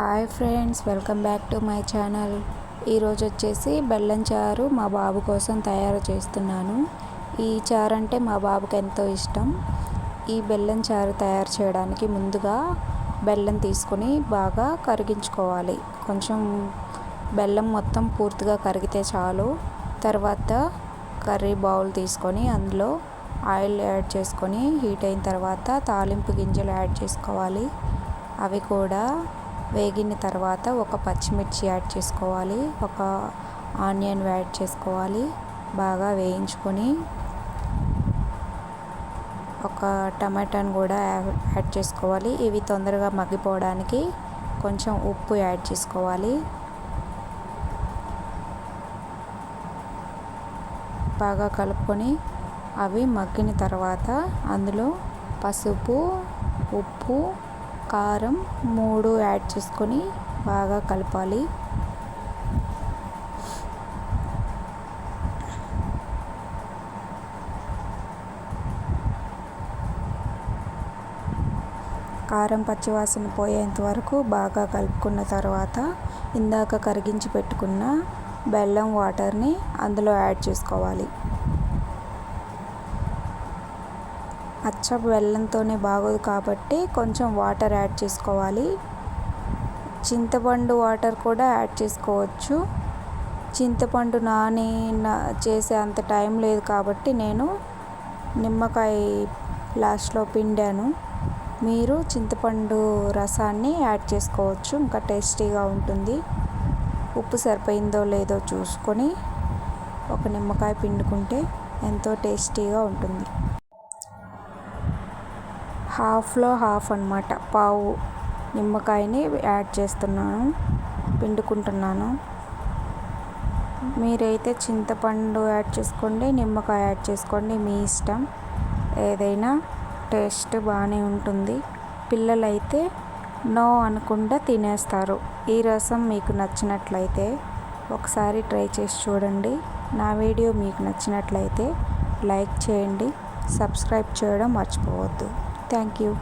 Hi friends welcome back to my channel. ఈరోజు వచ్చేసి బెల్లం చారు మా బాబు కోసం తయారు చేస్తున్నాను. ఈ చారు అంటే మా బాబుకి ఎంతో ఇష్టం. ఈ బెల్లం చారు తయారు చేయడానికి ముందుగా బెల్లం తీసుకొని బాగా కరిగించుకోవాలి. కొంచెం బెల్లం మొత్తం పూర్తిగా కరిగితే చాలు. తర్వాత కర్రీ బౌల్ తీసుకొని అందులో ఆయిల్ యాడ్ చేసుకొని హీట్ అయిన తర్వాత తాలింపు గింజలు యాడ్ చేసుకోవాలి. అవి కూడా వేగిన తర్వాత ఒక పచ్చిమిర్చి యాడ్ చేసుకోవాలి ఒక ఆనియన్ యాడ్ చేసుకోవాలి బాగా వేయించుకొని ఒక టమాటాను కూడా యాడ్ చేసుకోవాలి. ఇవి తొందరగా మగ్గిపోవడానికి కొంచెం ఉప్పు యాడ్ చేసుకోవాలి. బాగా కలుపుకొని అవి మగ్గిన తర్వాత అందులో పసుపు ఉప్పు కారం మూడు యాడ్ చేసుకొని బాగా కలపాలి. కారం పచ్చివాసన పోయేంత వరకు బాగా కలుపుకున్న తర్వాత ఇందాక కరిగించి పెట్టుకున్న బెల్లం వాటర్ని అందులో యాడ్ చేసుకోవాలి. అచ్చ బెల్లంతోనే బాగోదు కాబట్టి కొంచెం వాటర్ యాడ్ చేసుకోవాలి. చింతపండు వాటర్ కూడా యాడ్ చేసుకోవచ్చు. చింతపండు నాని చేసే అంత టైం లేదు కాబట్టి నేను నిమ్మకాయ లాస్ట్లో పిండాను. మీరు చింతపండు రసాన్ని యాడ్ చేసుకోవచ్చు. ఇంకా టేస్టీగా ఉంటుంది. ఉప్పు సరిపోయిందో లేదో చూసుకొని ఒక నిమ్మకాయ పిండుకుంటే ఎంతో టేస్టీగా ఉంటుంది. హాఫ్లో హాఫ్ అనమాట పావు నిమ్మకాయని యాడ్ చేస్తున్నాను. పిండుకుంటున్నాను. మీరైతే చింతపండు యాడ్ చేసుకోండి నిమ్మకాయ యాడ్ చేసుకోండి మీ ఇష్టం. ఏదైనా టేస్ట్ బాగానే ఉంటుంది. పిల్లలైతే నో అనకుండా తినేస్తారు. ఈ రసం మీకు నచ్చినట్లయితే ఒకసారి ట్రై చేసి చూడండి. నా వీడియో మీకు నచ్చినట్లయితే లైక్ చేయండి సబ్స్క్రైబ్ చేయడం మర్చిపోవద్దు. Thank you